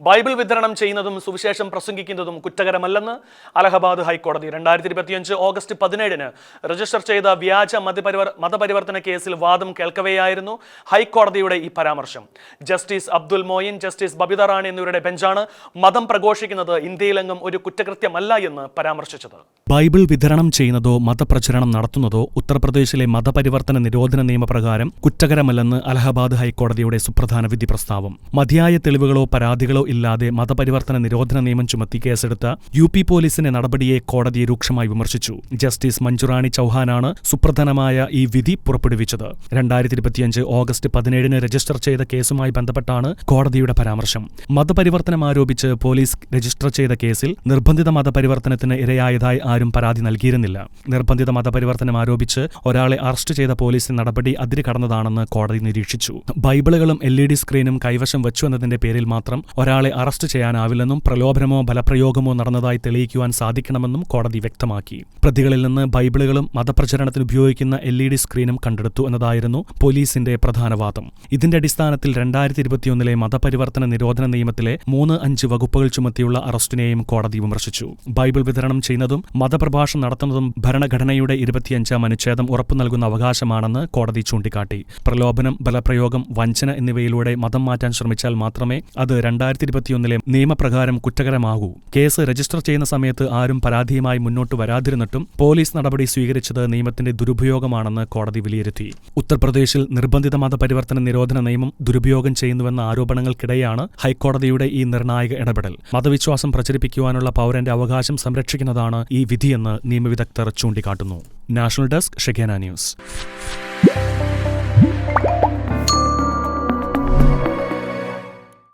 Bible വിതരണം ചെയ്യുന്നതും സുവിശേഷം പ്രസംഗിക്കുന്നതും കുറ്റകരമല്ലെന്ന് അലഹബാദ് ഹൈക്കോടതി. രണ്ടായിരത്തി ഇരുപത്തിയഞ്ച് ഓഗസ്റ്റ് പതിനേഴിന് രജിസ്റ്റർ ചെയ്ത വ്യാജ മതപരിവർ മതപരിവർത്തന കേസിൽ വാദം കേൾക്കവെയായിരുന്നു ഹൈക്കോടതിയുടെ ഈ പരാമർശം. ജസ്റ്റിസ് അബ്ദുൽ മോയിൻ ജസ്റ്റിസ് ബബിത റാണി എന്നിവരുടെ ബെഞ്ചാണ് മതം പ്രഘോഷിക്കുന്നത് ഇന്ത്യയിലെങ്ങും ഒരു കുറ്റകൃത്യമല്ല എന്ന് പരാമർശിച്ചത്. ബൈബിൾ വിതരണം ചെയ്യുന്നതോ മതപ്രചരണം നടത്തുന്നതോ ഉത്തർപ്രദേശിലെ മതപരിവർത്തന നിരോധന നിയമപ്രകാരം കുറ്റകരമല്ലെന്ന് അലഹബാദ് ഹൈക്കോടതിയുടെ സുപ്രധാന വിധി പ്രസ്താവം. മതിയായ തെളിവുകളോ പരാതികളോ ഇല്ലാതെ മതപരിവർത്തന നിരോധന നിയമം ചുമത്തി കേസെടുത്ത യു പി പോലീസിന്റെ നടപടിയെ കോടതി രൂക്ഷമായി വിമർശിച്ചു. ജസ്റ്റിസ് മഞ്ജുറാണി ചൌഹാനാണ് സുപ്രധാനമായ ഈ വിധി പുറപ്പെടുവിച്ചത്. രണ്ടായിരത്തി ഇരുപത്തിയഞ്ച് ഓഗസ്റ്റ് പതിനേഴിന് രജിസ്റ്റർ ചെയ്ത കേസുമായി ബന്ധപ്പെട്ടാണ് കോടതിയുടെ പരാമർശം. മതപരിവർത്തനം ആരോപിച്ച് പോലീസ് രജിസ്റ്റർ ചെയ്ത കേസിൽ നിർബന്ധിത മതപരിവർത്തനത്തിന് ഇരയായതായി ആരും പരാതി നൽകിയിരുന്നില്ല. നിർബന്ധിത മതപരിവർത്തനം ആരോപിച്ച് ഒരാളെ അറസ്റ്റ് ചെയ്ത പോലീസിന്റെ നടപടി അതിര് കടന്നതാണെന്ന് കോടതി നിരീക്ഷിച്ചു. ബൈബിളുകളും എൽ സ്ക്രീനും കൈവശം വച്ചു എന്നതിന്റെ പേരിൽ മാത്രം ഒരാളെ അറസ്റ്റ് ചെയ്യാനാവില്ലെന്നും പ്രലോഭനമോ ബലപ്രയോഗമോ നടന്നതായി തെളിയിക്കുവാൻ സാധിക്കണമെന്നും കോടതി വ്യക്തമാക്കി. പ്രതികളിൽ നിന്ന് ബൈബിളുകളും മതപ്രചരണത്തിന് ഉപയോഗിക്കുന്ന എൽ ഇ ഡി സ്ക്രീനും കണ്ടെടുത്തു എന്നതായിരുന്നു പോലീസിന്റെ പ്രധാന വാദം ഇതിന്റെ അടിസ്ഥാനത്തിൽ രണ്ടായിരത്തി ഇരുപത്തിയൊന്നിലെ മതപരിവർത്തന നിരോധന നിയമത്തിലെ മൂന്ന് അഞ്ച് വകുപ്പുകൾ ചുമത്തിയുള്ള അറസ്റ്റിനെയും കോടതി വിമർശിച്ചു. ബൈബിൾ വിതരണം ചെയ്യുന്നതും മതപ്രഭാഷണം നടത്തുന്നതും ഭരണഘടനയുടെ ഇരുപത്തിയഞ്ചാം അനുച്ഛേദം ഉറപ്പു നൽകുന്ന അവകാശമാണെന്ന് കോടതി ചൂണ്ടിക്കാട്ടി. പ്രലോഭനം ബലപ്രയോഗം വഞ്ചന എന്നിവയിലൂടെ മതം മാറ്റാൻ ശ്രമിച്ചാൽ മാത്രമേ അത് രണ്ടായിരത്തി ഇരുപത്തിയൊന്നിലെ നിയമപ്രകാരം കുറ്റകരമാകൂ. കേസ് രജിസ്റ്റർ ചെയ്യുന്ന സമയത്ത് ആരും പരാതിയുമായി മുന്നോട്ട് വരാതിരുന്നിട്ടും പോലീസ് നടപടി സ്വീകരിച്ചത് നിയമത്തിന്റെ ദുരുപയോഗമാണെന്ന് കോടതി വിലയിരുത്തി. ഉത്തർപ്രദേശിൽ നിർബന്ധിത മതപരിവർത്തന നിരോധന നിയമം ദുരുപയോഗം ചെയ്യുന്നുവെന്ന ആരോപണങ്ങൾക്കിടെയാണ് ഹൈക്കോടതിയുടെ ഈ നിർണായക ഇടപെടൽ. മതവിശ്വാസം പ്രചരിപ്പിക്കുവാനുള്ള പൗരന്റെ അവകാശം സംരക്ഷിക്കുന്നതാണ് ഈ വിധിയെന്ന് നിയമവിദഗ്ധർ ചൂണ്ടിക്കാട്ടുന്നു. നാഷണൽ ഡെസ്ക് ഷെഖേന ന്യൂസ്.